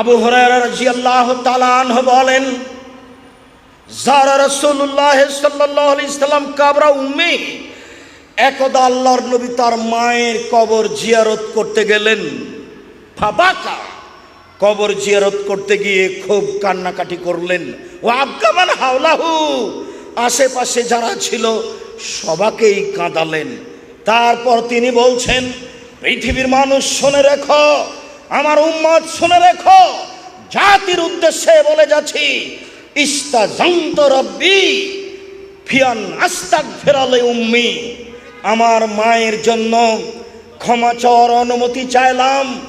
আবু হরাইরা রাদিয়াল্লাহু তাআলা আনহু বলেন, যারা রাসূলুল্লাহ সাল্লাল্লাহু আলাইহি সাল্লাম কাবরা একদা আল্লাহর নবী তার মায়ের কবর জিয়ারত করতে গেলেন। ফাবাকা, কবর জিয়ারত করতে গিয়ে খুব কান্নাকাটি করলেন। ও আবগামান হাওলাহু, আশেপাশে যারা ছিল সবাকেই কাঁদালেন। তারপর তিনি বলছেন, পৃথিবীর মানুষ শুনে রেখো আমার উম্মত শুনে রেখো, জাতির উদ্দেশ্যে বলে যাচ্ছি ইস্তা জন্ত ফিয়ান উম্মি। আমার মায়ের জন্য ক্ষমা চাওয়ার অনুমতি চাইলাম।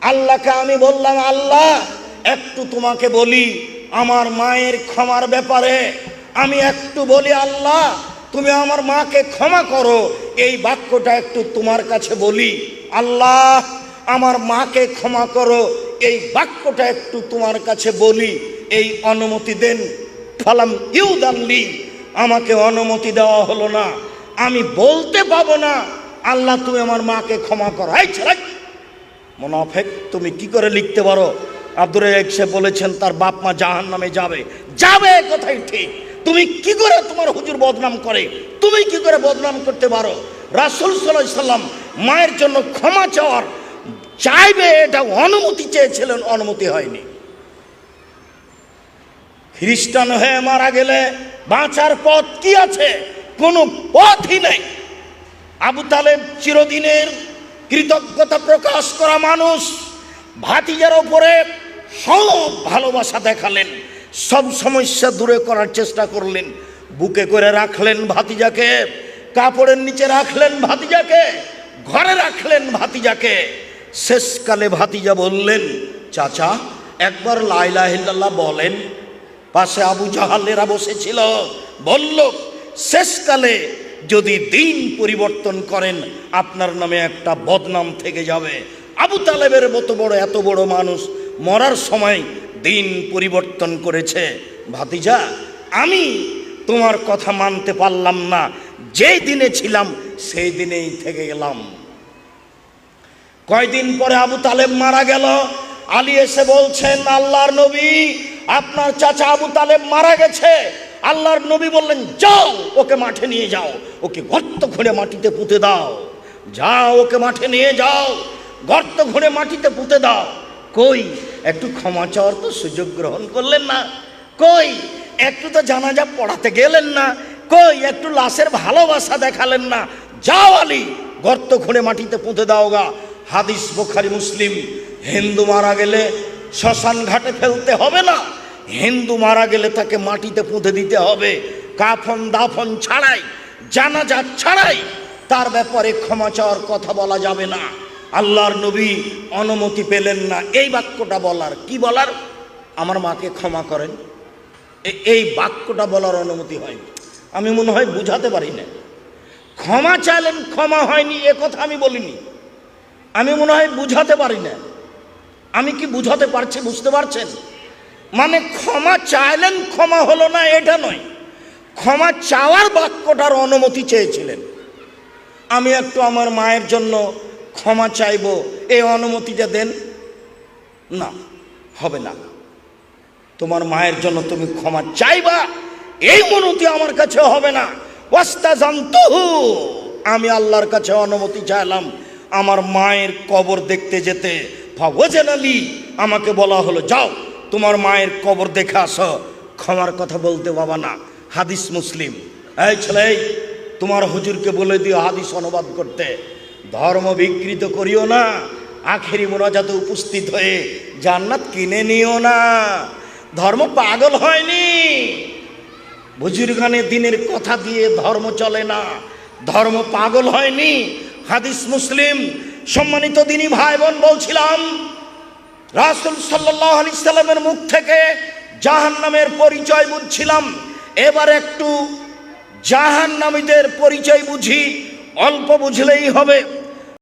আল্লাহকে আমি বললাম, আল্লাহ, একটু তোমাকে বলি, আমার মায়ের ক্ষমার ব্যাপারে। আমি একটু বলি, আল্লাহ, তুমি আমার মাকে ক্ষমা করো। এই বাক্যটা একটু তোমার কাছে বলি, আল্লাহ আমার মাকে ক্ষমা করো। এই বাক্যটা একটু তোমার কাছে বলি। এই অনুমতি দেন। ফালাম ইউদাল্লি আমাকে অনুমতি দেওয়া হলো না। আমি বলতে পাবো না। আল্লাহ, তুমি আমার মাকে ক্ষমা করো। এই ছেলে! মোনাফেক, তুমি কি করে লিখতে পারো? আব্দুর সে বলেছেন, তার বাপ মা জাহান নামে যাবে। যাবে কোথায় ঠিক। তুমি কি করে তোমার হুজুর বদনাম করে? তুমি কি করে বদনাম করতে পারো? রাসুল সাল্লাম মায়ের জন্য ক্ষমা চাওয়ার চাইবে, এটা অনুমতি চেয়েছিলেন, অনুমতি হয়নি। খ্রিস্টান হয়ে মারা গেলে বাঁচার পথ কি আছে? কোনো পথই নেই। আবু তালেব চিরদিনের কৃতজ্ঞতা প্রকাশ করা মানুষ, ভাতিজার ওপরে সব ভালোবাসা দেখালেন, সব সমস্যা দূরে করার চেষ্টা করলেন, বুকে করে রাখলেন ভাতিজাকে, কাপড়ের নিচে রাখলেন ভাতিজাকে, ঘরে রাখলেন ভাতিজাকে। শেষকালে ভাতিজা বললেন, চাচা, একবার লাইলাহিল্লাহ বলেন। পাশে আবু জাহালেরা বসেছিল, বলল, শেষকালে যদি দিন পরিবর্তন করেন, আপনার নামে একটা বদনাম থেকে যাবে। আবু তালেবের মতো বড়, এত বড় মানুষ মরার সময় দিন পরিবর্তন করেছে। ভাতিজা, আমি তোমার কথা মানতে পারলাম না। যেই দিনে ছিলাম, সেই দিনেই থেকে গেলাম। কয়দিন পরে আবু তালেব মারা গেল? আলী এসে বলছেন, আল্লাহর নবী, আপনার চাচা আবু তালেব মারা গেছে। আল্লাহর নবী বললেন, যাও, ওকে মাঠে নিয়ে যাও। ওকে গর্ত খুঁড়ে মাটিতে পুঁতে দাও। যাও, ওকে মাঠে নিয়ে যাও। গর্ত খুঁড়ে মাটিতে পুঁতে দাও। কই? একটু ক্ষমা চাওয়ার তো সুযোগ গ্রহণ করলেন না। কই? একটু তো জানাজা পড়াতে গেলেন না। কই? একটু লাশের ভালোবাসা দেখালেন না। যাও আলী, গর্ত খুঁড়ে মাটিতে পুঁতে দাও গা। হাদিস বোখারি, মুসলিম। হিন্দু মারা গেলে শ্মশান ঘাটে ফেলতে হবে না। হিন্দু মারা গেলে তাকে মাটিতে পুঁতে দিতে হবে। কাফন দাফন ছাড়াই, জানাজা ছাড়াই তার ব্যাপারে ক্ষমা চাওয়ার কথা বলা যাবে না। আল্লাহর নবী অনুমতি পেলেন না। এই বাক্যটা বলার। কি বলার? আমার মাকে ক্ষমা করেন। এই বাক্যটা বলার অনুমতি হয়নি। আমি মনে হয় বুঝাতে পারি না। ক্ষমা চাইলেন, ক্ষমা হয়নি, এ কথা আমি বলিনি। আমি মনে হয় বুঝাতে পারি না। আমি কি বুঝাতে পারছি, বুঝতে পারছেন? মানে ক্ষমা চাইলেন, ক্ষমা হলো না, এটা নয়। ক্ষমা চাওয়ার বাক্যটার অনুমতি চেয়েছিলেন। আমি একটু আমার মায়ের জন্য ক্ষমা চাইব এই অনুমতিটা দেন? না, হবে না। তোমার মায়ের জন্য তুমি ক্ষমা চাইবা, এই অনুমতি আমার কাছে হবে না। ওয়াস্তা আমি আল্লাহর কাছে অনুমতি চাইলাম। আমার মায়ের কবর দেখতে যেতে। ফাওয়াজেন আলী, আমাকে বলা হলো, যাও, তোমার মায়ের কবর দেখে আসো। ক্ষমার কথা বলতে বাবা না, হাদিস মুসলিম। এই ছেলে, তোমার হুজুরকে বলে দিও হাদিস অনুবাদ করতে। ধর্ম বিকৃত করিও না, আখেরি মোনাজাতে উপস্থিত হয়ে জান্নাত কিনে নিও না। ধর্ম পাগল হয়নি। বুজুর্গানে দিনের কথা দিয়ে ধর্ম চলে না, ধর্ম পাগল হয়নি। হাদিস মুসলিম, সম্মানিত দিনী ভাই বোন বলছিলাম, রাসুল সাল্লামের মুখ থেকে জাহান নামের পরিচয় বুঝছিলাম। এবার একটু জাহান নামীদের পরিচয় বুঝি, অল্প বুঝলেই হবে।